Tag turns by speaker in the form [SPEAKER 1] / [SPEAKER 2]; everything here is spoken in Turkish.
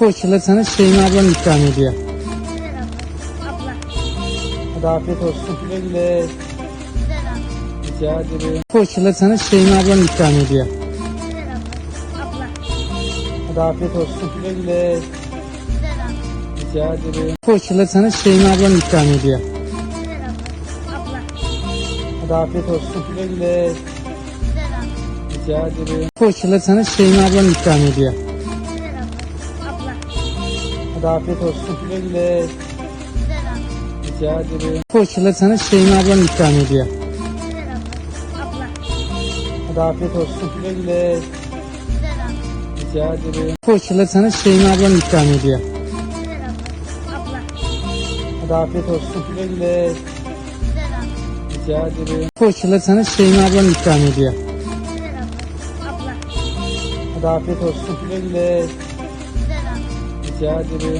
[SPEAKER 1] Poğaçaları sana Şeyma ablan ikram ediyor. Hadi afiyet olsun. Güle güle. Rica ederim. Poğaçaları sana Şeyma ablan ikram ediyor. Hadi afiyet olsun. Güle güle. Rica ederim. Poğaçaları sana Şeyma ablan ikram ediyor. Hadi afiyet olsun. Güle güle. Rica ederim. Poğaçaları sana Şeyma ablan ikram ediyor. Hadi afiyet olsun. Güle güle. Rica ederim. Poğaçaları sana Şeyma ablan ikram ediyor. Hadi afiyet olsun. Güle güle. Rica ederim. Poğaçaları sana Şeyma ablan ikram ediyor. Hadi afiyet olsun. Güle güle. Rica ederim. Poğaçaları sana Şeyma ablan ikram ediyor. Hadi afiyet olsun. Güle güle.
[SPEAKER 2] Güzel abla.
[SPEAKER 1] Rica ederim.